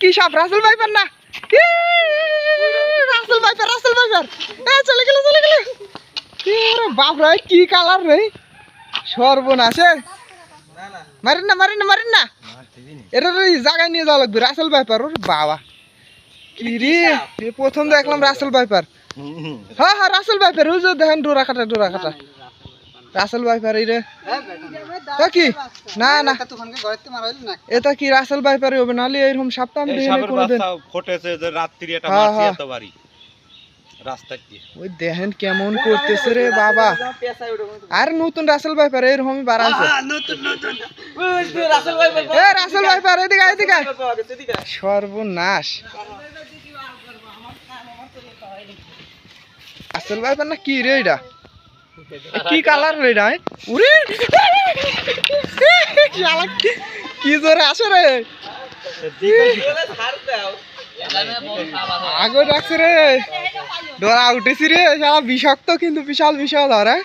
কি সাপ? Russell viper না? Russell viper Russell viper. চলে গেল চলে গেল। এ, আরে বাপ রে কি কালার রে? সর্বনাশে। মারিন না মারিন না মারিন না। এটা জায়গায় নিয়ে যাওয়া লাগবে রাসেল ভাইপার ওর বাবা। কি রে? প্রথম দেখলাম রাসেল ভাইপার। হ্যাঁ হ্যাঁ রাসেল ভাইপার ওই যে দেখেন ডোরা কাটা ডোরা কাটা। রাসেল ভাইপার এই রে। তা কি? না না। এটা কি রাসেল ভাইপারে হবে? নাহলে এরকম সাপ তো আমি এই দেখিনি সাপের কোনোদিন বাচ্চা যে রাত্রি এটা হ্যাঁ, হ্যাঁ। এত বাড়ি। রাস্তা ওই দেখেন কেমন করতেছে রে বাবা। আর নতুন রাসেল এ রাসেল এদিকে এদিকে সর্বনাশ। রাসেল ভাইপার না কি রে এটা? কি কালার রে এটা এ? উরে! শালা কি- কি জোরে আসে রে? আগে ডাকছে রে। ডরা উঠেছি রে শালা বিষাক্ত কিন্তু বিশাল বিশাল ধরে রে।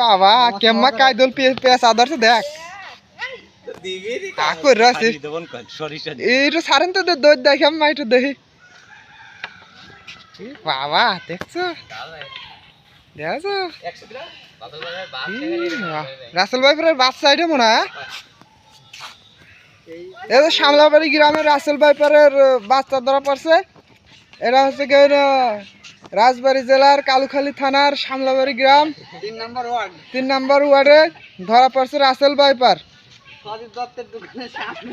বাবা কেম্মা কাইদল পেঁচ আদর্শ দেখ। কাকু রাসে সারেন তো দে দই দেখি আমি একটু দেখি। বাবা দেখছ? দেখছ? ই বাহ, রাসেল ভাইপারের বাস সাইডে মনে হয় এই যে শামলাবাড়ি গ্রামের রাসেল ভাইপারের বাচ্চা ধরা পড়ছে। এরা হচ্ছে হলো রাজবাড়ী জেলার কালুখালী থানার শামলাবাড়ি গ্রাম। তিন নম্বর ওয়ার্ড। তিন নাম্বার ওয়ার্ডে ধরা পড়ছে রাসেল ভাইপার।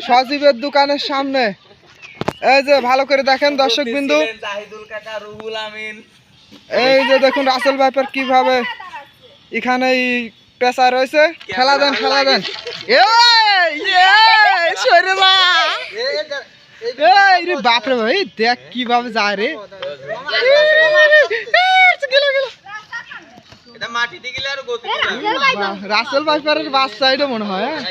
সজীবের দোকানের সামনে। এই যে ভালো করে দেখেন দর্শক বিন্দু। এই যে দেখুন রাসেল ভাইপার কীভাবে এখানে এই পেশা রয়েছে। খেলা দেন খেলা দেন। বাপরে ভাই দেখ কীভাবে যায় রে। রাসেল ভাইপারের বাস সাইডে মনে হয় হ্যাঁ?